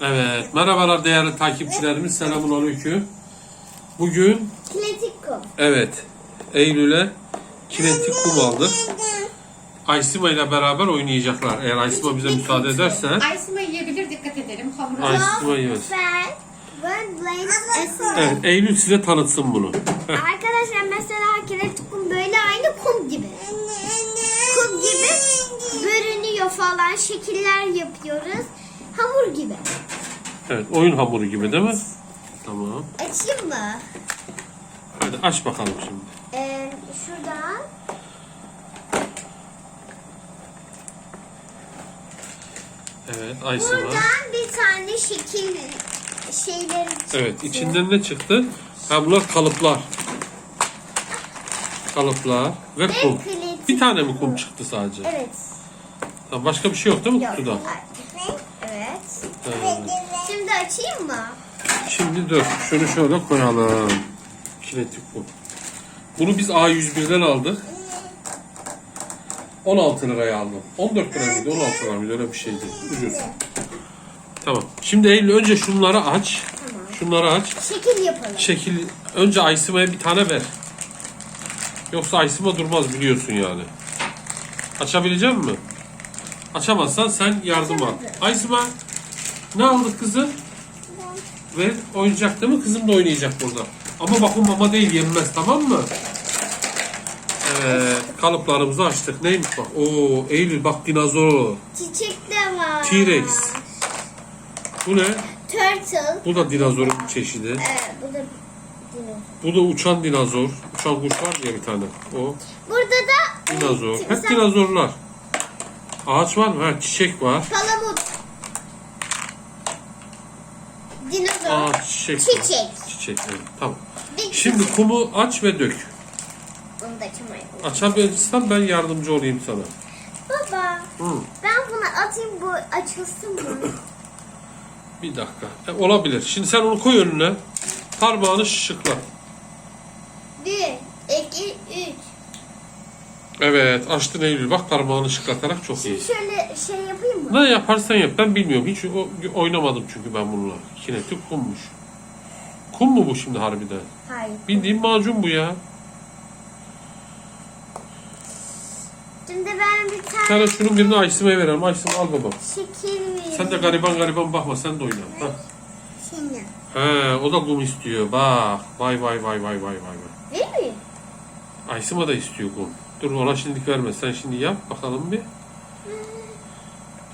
Evet, merhabalar değerli takipçilerimiz. Selamun aleyküm. Bugün, Kinetik kum. evet, Eylül'e kinetik kum aldık. Aysima ile beraber oynayacaklar. Eğer Aysima bize müsaade ederse. Aysima yiyebilir dikkat edelim. Hamuru Ay- Aysima Essence. Evet, Eylül size tanıtsın bunu. Heh, Arkadaşlar mesela kinetik kum böyle aynı kum gibi. Kum gibi görünüyor falan. Şekiller yapıyoruz. Hamur gibi. Evet, oyun hamuru gibi değil mi? Tamam. Açayım mı? Hadi aç bakalım şimdi. Ee, şuradan. Evet, Aysima. Buradan bir tane şekil şeyleri çıktı. Evet, içinden ne çıktı? Ha bunlar kalıplar. Kalıplar ve kum. Bir tane mi kum çıktı sadece? Evet. Ha, Başka bir şey yok değil mi Yok. kutuda? Evet. Evet. Şimdi açayım mı? Şimdi dur. Şunu şöyle koyalım. Kinetik bu. Bunu biz A101'den aldık. 16 liraya aldım. 14 lira mıydı? 16 lira mıydı? Öyle bir şeydi. Ucuz. Tamam. Şimdi Eylül önce şunları aç. Tamam. Şunları aç. Şekil yapalım. Şekil önce Aysima'ya bir tane ver. Yoksa Aysima durmaz biliyorsun yani. Açabilecek misin? Açamazsan sen yardım al. Aysima ne aldık kızı? Ve oyuncak değil mi? Kızım da oynayacak burada. Ama bakın mama değil yenmez tamam mı? Evet kalıplarımızı açtık. Neymiş bak? Oo Eylül bak dinozor. Çiçek de var. T-Rex. Bu ne? Turtle. Bu da dinozorun çeşidi. Evet, bu da dinozor. Bu da uçan dinozor. Uçan kuş var ya bir tane. O Burada da dinozor. Hep dinozorlar. Ağaç var mı? Ha çiçek var. Palamut. Dinozor. Aa çiçek. var. Çiçek. Çiçek evet. Tamam. Bir Şimdi kumu aç ve dök. Onu da açamayalım. Açabilirsen ben yardımcı olayım sana. Baba. Hı. Ben bunu atayım bu açılsın mı? Bir dakika. E, olabilir. Şimdi sen onu koy önüne. Parmağını şıkla. Bir, iki, üç. Evet açtın Eylül. Bak parmağını şıklatarak çok iyi. Şimdi şöyle şey yapayım mı? Ne yaparsan yap. Ben bilmiyorum. Hiç o- oynamadım çünkü ben bununla. Kinetik kummuş. Kum mu bu şimdi harbiden? Hayır. Bildiğin macun bu ya. Şimdi ben bir tane tane şunun birini Aysim'e verelim. Aysim al babam. şekil vereyim. Sen de gariban gariban bakma. Sen de oyna. Hah. Şimdi. He, o da kum istiyor. Bak. Vay vay vay vay vay vay. vay. Değil mi? Aysima da istiyor kum. Dur ona şimdilik verme. Sen şimdi yap bakalım bir.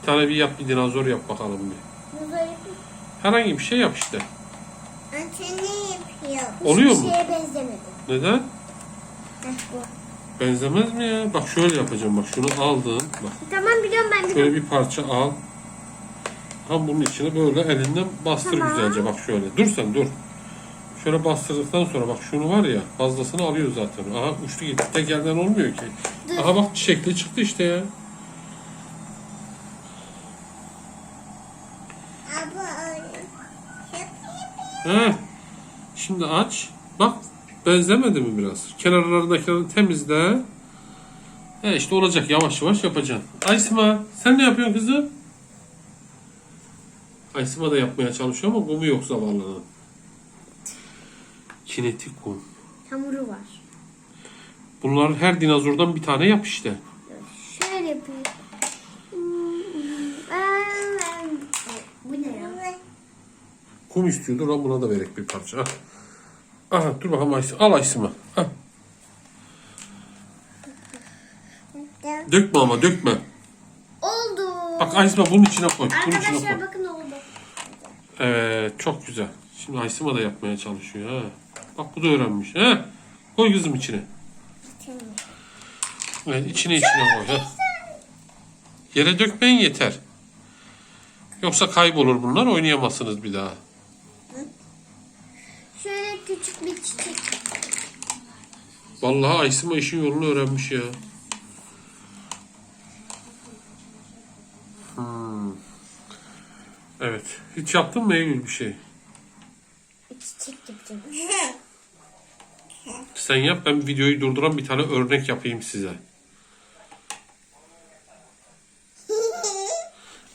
Bir tane bir yap bir dinozor yap bakalım bir. Herhangi bir şey yap işte. Anne ne yapıyor? Oluyor Hiçbir mu? şeye benzemedi. Neden? Heh, bu. Benzemez mi ya? Bak şöyle yapacağım. Bak şunu aldın. Bak Tamam biliyorum ben biliyorum. şöyle bir parça al. Tam bunun içine böyle elinden bastır Tamam. güzelce. Bak şöyle. Dur sen dur. Şöyle bastırdıktan sonra bak şunu var ya fazlasını alıyor zaten. Aha uçtu gitti. Tek olmuyor ki. Dur. Aha bak çiçekli çıktı işte ya. He. Şimdi aç. Bak benzemedi mi biraz? Kenarlarındakileri temizle. He işte olacak yavaş yavaş yapacaksın. Aysima sen ne yapıyorsun kızım? Aysima da yapmaya çalışıyor ama kumu yok zavallının. Kinetik kum. Hamuru var. Bunların her dinozordan bir tane yap işte. Şöyle yapayım. Ben- ben- Bu ne ya? Kum istiyordu. Lan buna da verek bir parça. Al. Aha dur bakalım Aysima. Al Aysima. Al. Dökme ama dökme. Oldu. Bak Aysima bunun içine koy. Bunun içine koy. Arkadaşlar bakın oldu. Evet çok güzel. Şimdi Aysima da yapmaya çalışıyor. Ha. Bak bu da öğrenmiş. Ha. Koy kızım içine. Evet içine içine koy. Ha. Yere dökmeyin yeter. Yoksa kaybolur bunlar oynayamazsınız bir daha. Şöyle küçük bir çiçek. Vallahi Aysima işin yolunu öğrenmiş ya. Hmm. Evet. Hiç yaptın mı Eylül bir şey? Çiçek yapacağım. Sen yap ben videoyu durduran bir tane örnek yapayım size.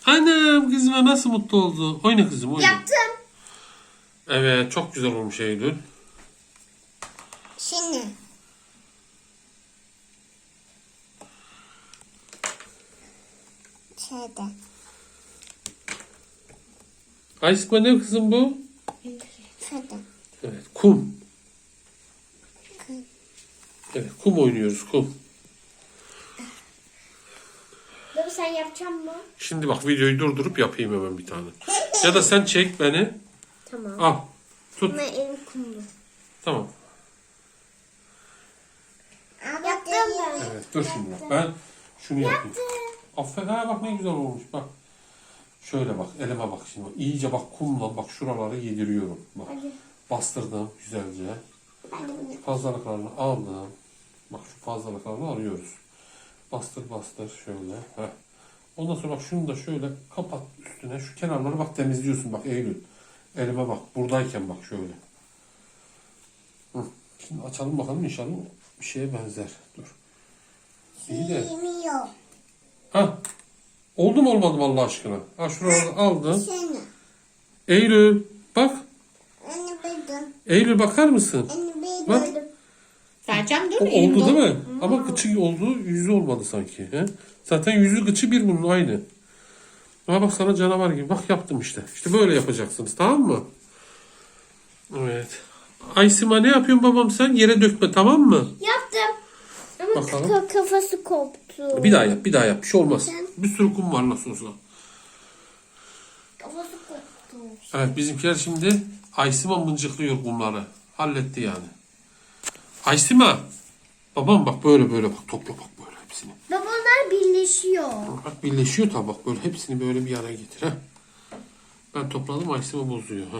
Anam kızım Aysima nasıl mutlu oldu? Oyna kızım oyna. Yaptım. Evet çok güzel olmuş Eylül. Şimdi. Şeyde. Aysima ne kızım bu? Şeyde. Evet kum. Evet kum oynuyoruz kum. Baba sen yapacak mı? Şimdi bak videoyu durdurup yapayım hemen bir tane. Ya da sen çek beni. Tamam. Al. Tut. Ama elim kumlu. Tamam. Yaptım ben. Evet dur şimdi bak. Ben şunu yapayım. Aferin. Ha bak ne güzel olmuş bak. Şöyle bak elime bak şimdi. Bak. İyice bak kumla bak şuraları yediriyorum. Bak. Hadi. Bastırdım güzelce. Şu fazlalıklarını aldım. Bak şu fazlalıklarını alıyoruz. Bastır bastır şöyle. Heh. Ondan sonra bak şunu da şöyle kapat üstüne. Şu kenarları bak temizliyorsun bak Eylül. Elime bak buradayken bak şöyle. Hı. Şimdi açalım bakalım inşallah bir şeye benzer. Dur. İyi de. Ha. Oldu mu olmadı mı Allah aşkına? Ha şuraları aldım. Seni. Eylül bak. Eylül bakar mısın? Bak. Vereceğim dur. O oldu değil mi? Ama kıçı oldu, yüzü olmadı sanki. He? Zaten yüzü kıçı bir bunun aynı. Ama bak sana canavar gibi. Bak yaptım işte. İşte böyle yapacaksınız tamam mı? Evet. Aysima ne yapıyorsun babam sen? Yere dökme tamam mı? Yaptım. Ama Bakalım. ka- kafası koptu. Bir daha yap, bir daha yap. Bir şey olmaz. Bir sürü kum var nasıl olsa. Kafası koptu. Evet bizimkiler şimdi Aysima mıncıklıyor kumları. Halletti yani. Aysima. Babam bak böyle böyle bak topla bak böyle hepsini. Baba onlar birleşiyor. Bak birleşiyor tabi bak böyle hepsini böyle bir yana getir ha. Ben topladım Aysima bozuyor ha.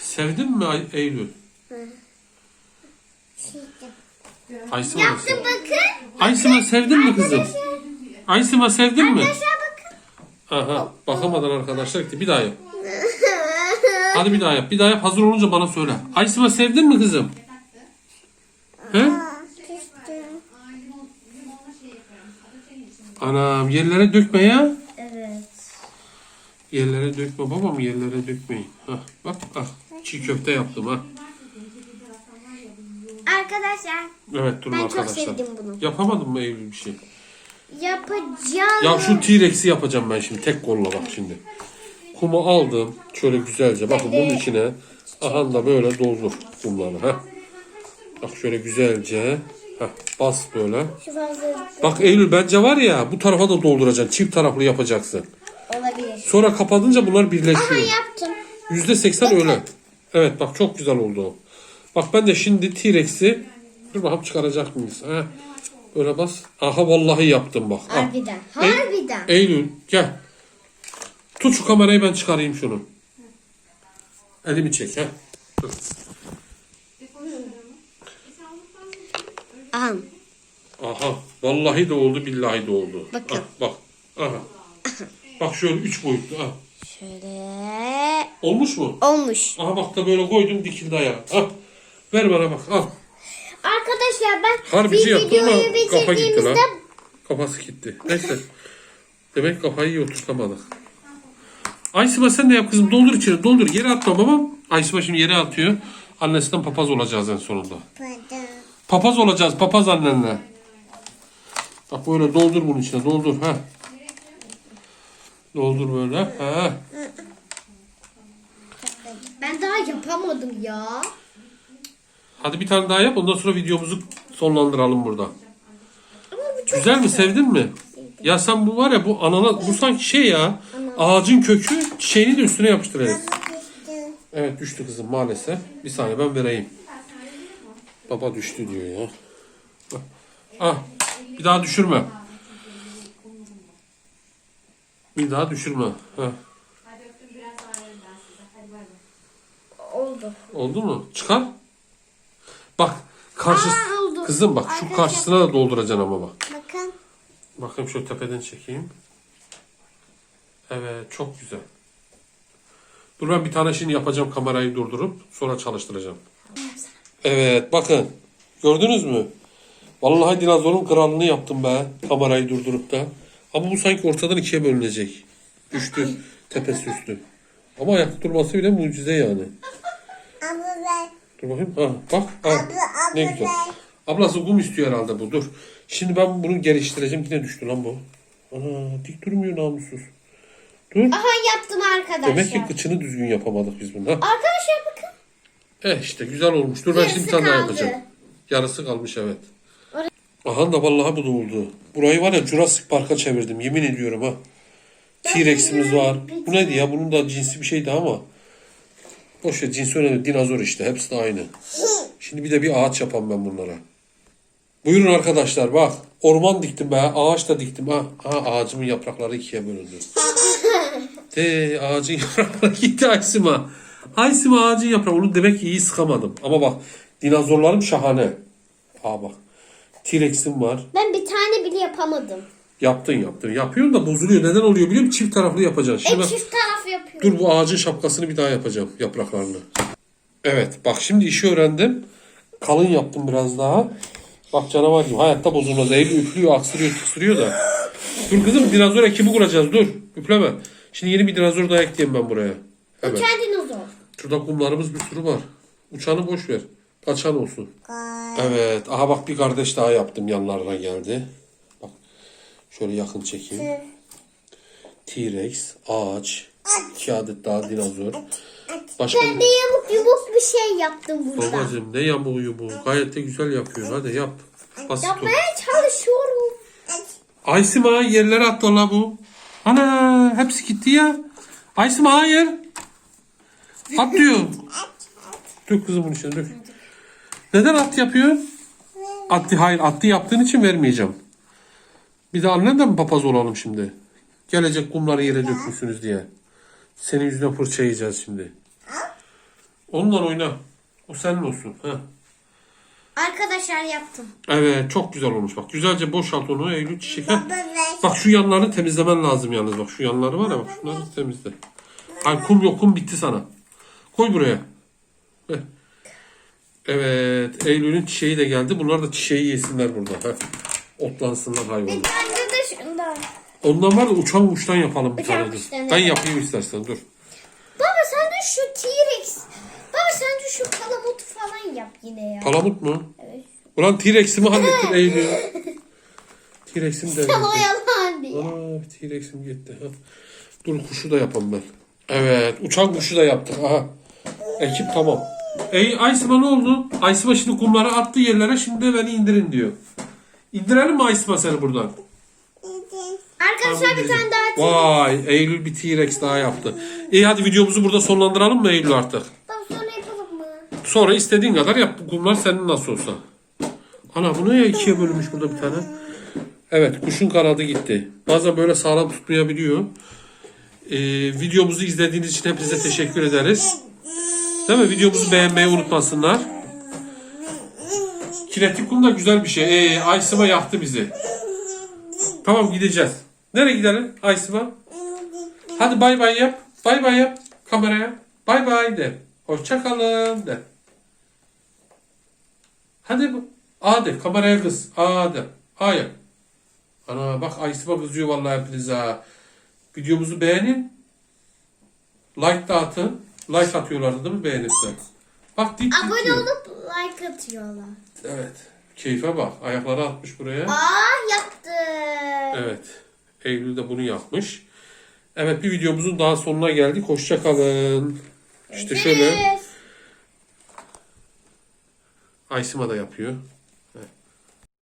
Sevdin mi Eylül? Aysima da Yaptım bakın. Aysima sevdin mi kızım? Aysima sevdin mi? Arkadaşlar bakın. Aha bakamadan arkadaşlar gitti. Bir daha yap. Hadi bir daha yap. Bir daha yap. Hazır olunca bana söyle. Aysima sevdin mi kızım? He? Anam yerlere dökme ya. Evet. Yerlere dökme babam yerlere dökmeyin. Hah, bak ah çiğ köfte yaptım ha. Arkadaşlar Evet durun Ben çok arkadaşlar. sevdim bunu. Yapamadın mı Eylül bir şey? yapacağım. Ya şu T-Rex'i yapacağım ben şimdi tek kolla bak şimdi. Kumu aldım şöyle güzelce bakın bunun içine aha da böyle doldur kumları ha. Bak şöyle güzelce ha bas böyle. Bak Eylül bence var ya bu tarafa da dolduracaksın. Çift taraflı yapacaksın. olabilir. Sonra kapatınca bunlar Aha birleşiyor. yaptım. Yüzde seksen öyle. Evet bak çok güzel oldu. Bak ben de şimdi T-Rex'i dur bakalım çıkaracak mıyız? Ha. Böyle bas. Aha vallahi yaptım bak. Ah. Harbiden. Harbiden. Eylül gel. Tut şu kamerayı ben çıkarayım şunu. Elimi çek ha. Dur. Aha. Aha. Vallahi de oldu billahi de oldu. Bakın. Ah, bak. Aha. Bak şöyle üç boyutlu. Ah. Şöyle Olmuş mu? olmuş. Aha bak da böyle koydum dikildi ayağa. Ah. Ver bana bak. Al. Arkadaşlar ben Harbici bir yaptım ama videoyu kafa gitti lan. Kafası gitti. Neyse. Demek kafayı iyi oturtamadık. Aysima sen de yap kızım. Doldur içine. Doldur. Yere atma babam. Aysima şimdi yere atıyor. Annesinden papaz olacağız en sonunda. Papaz olacağız. Papaz annenle. Bak böyle doldur bunun içine. Doldur. ha. Doldur böyle. Ha. ben daha yapamadım ya. Hadi bir tane daha yap. Ondan sonra videomuzu sonlandıralım burada. Ama bu çok Güzel mi? Sevdin mi? Ya sen bu var ya bu anana bu sanki şey ya ağacın kökü çiçeğini de üstüne yapıştıracağız. Evet düştü kızım maalesef. Bir saniye ben vereyim. Baba düştü diyor ya. Ah bir daha düşürme. Bir daha düşürme. Heh. oldu. Oldu mu? Çıkar. Bak karşı Aa, oldu. kızım bak şu karşısına da dolduracaksın ama bak. Bakayım şöyle tepeden çekeyim. Evet çok güzel. Dur ben bir tane şimdi yapacağım kamerayı durdurup sonra çalıştıracağım. Evet bakın gördünüz mü? Vallahi dinozorun kralını yaptım be. Kamerayı durdurup da. Ama bu sanki ortadan ikiye bölünecek. Düştü. Tepesi üstü. Ama ayakta durması bile mucize yani. Dur bakayım. Ha, bak. Ha, ne güzel. Ablası kum istiyor herhalde bu. Dur. Şimdi ben bunu geliştireceğim. Yine düştü lan bu. Ana dik durmuyor namussuz. Dur. Aha yaptım arkadaşlar. Demek ki kıçını düzgün yapamadık biz bunu. Arkadaşlar bakın. Eh işte güzel olmuş. Dur ben şimdi bir tane daha Yarısı kaldı. yapacağım. Yarısı kalmış evet. Aha da vallahi bu da oldu. Burayı var ya Jurassic Park'a çevirdim. Yemin ediyorum ha. T-Rex'imiz var. Bu neydi ya? Bunun da cinsi bir şeydi ama. Boş ver cinsi önemli. Dinozor işte. Hepsi de aynı. Şimdi bir de bir ağaç yapam ben bunlara. Buyurun arkadaşlar bak. Orman diktim be. Ağaç da diktim. Ha, ha ağacımın yaprakları ikiye bölündü. De ağacın yaprakları gitti Aysima. Aysima ağacın yaprağı. Onu demek ki iyi sıkamadım. Ama bak dinozorlarım şahane. Aa bak. T-Rex'im var. Ben bir tane bile yapamadım. Yaptın yaptın. Yapıyorsun da bozuluyor. Neden oluyor biliyor musun? Çift taraflı yapacaksın. Şimdi E çift taraf yapıyorum. Dur bu ağacın şapkasını bir daha yapacağım. Yapraklarını. Evet. Bak şimdi işi öğrendim. Kalın yaptım biraz daha. Bak canavar gibi. Hayatta bozulmaz. Eylül üflüyor, aksırıyor, tıksırıyor da. Dur kızım dinozor ekibi kuracağız. Dur. Üfleme. Şimdi yeni bir dinozor daha ekleyeyim ben buraya. Evet. Uçan dinozor. Şurada kumlarımız bir sürü var. Uçanı boş ver. Kaçan olsun. Evet. Aha bak bir kardeş daha yaptım yanlarına geldi. Bak. Şöyle yakın çekeyim. T-Rex, ağaç, iki adet daha dinozor. Başka Ben de yamuk yumuk bir şey yaptım burada. Babacım ne yamuğu yumuğu. Gayet de güzel yapıyor. Hadi yap. Basit ol. Yapmaya çalışıyorum. Aysima yerlere attı la bu. Ana hepsi gitti ya. Aysima hayır. At diyor. Dök kızım bunun içine dök. Neden at yapıyor? Attı hayır attı yaptığın için vermeyeceğim. Bir de annenden mi papaz olalım şimdi? Gelecek kumları yere dökmüşsünüz diye. Senin yüzüne fırça yiyeceğiz şimdi. Onunla oyna. O senin olsun. Heh. Arkadaşlar yaptım. Evet çok güzel olmuş bak. Güzelce boşalt onu Eylül çiçek. Heh. Bak şu yanlarını temizlemen lazım yalnız bak. Şu yanları var ya bak. Şunları temizle. Ay kum yok kum bitti sana. Koy buraya. Heh. Evet Eylül'ün çiçeği de geldi. Bunlar da çiçeği yesinler burada. Heh. Otlansınlar hayvanlar. Bende de şundan. Ondan var da uçan uçtan yapalım bir Uçan tane. de. uçtan, Ben evet. yapayım istersen dur. Baba sen de şu T-Rex. Baba sen de şu kalamut falan yap yine ya. Palamut mu? Evet. Ulan T-Rex'imi hallettin Eylül. T-Rex'im de. O yalan diye. Bir T-Rex'im gitti. Ha. Dur kuşu da yapalım ben. Evet uçan kuşu da yaptık. Aha. Ekip tamam. Ey Aysima ne oldu? Aysima şimdi kumları attı yerlere şimdi beni indirin diyor. İndirelim mi Aysima seni buradan? Arkadaşlar bir tane daha. Vay Eylül bir T-Rex daha yaptı. İyi hadi videomuzu burada sonlandıralım mı Eylül artık? Sonra istediğin kadar yap. Bu kumlar senin nasıl olsa. Ana bu ne ya ikiye bölünmüş burada bir tane. Evet kuşun kanadı gitti. Bazen böyle sağlam tutmayabiliyor. Ee, videomuzu izlediğiniz için hepinize teşekkür ederiz. Değil mi? Videomuzu beğenmeyi unutmasınlar. Kinetik kum da güzel bir şey. Ee, Aysima yaktı bizi. Tamam gideceğiz. Nereye gidelim Aysima? Hadi bay bay yap. Bay bay yap kameraya. Bay bay de. Hoşça kalın de. Hadi bu. A de kameraya kız. A de. A yap. Ana bak Aysima kızıyor vallahi hepinize ha. Videomuzu beğenin. Like da atın. Like atıyorlardı değil mi beğenip de? Bak dik dik Abone diyor. olup like atıyorlar. Evet. Keyfe bak. Ayakları atmış buraya. Aa yaptı. Evet. Eylül de bunu yapmış. Evet bir videomuzun daha sonuna geldik. Hoşça kalın. İşte şöyle. Aysima da yapıyor.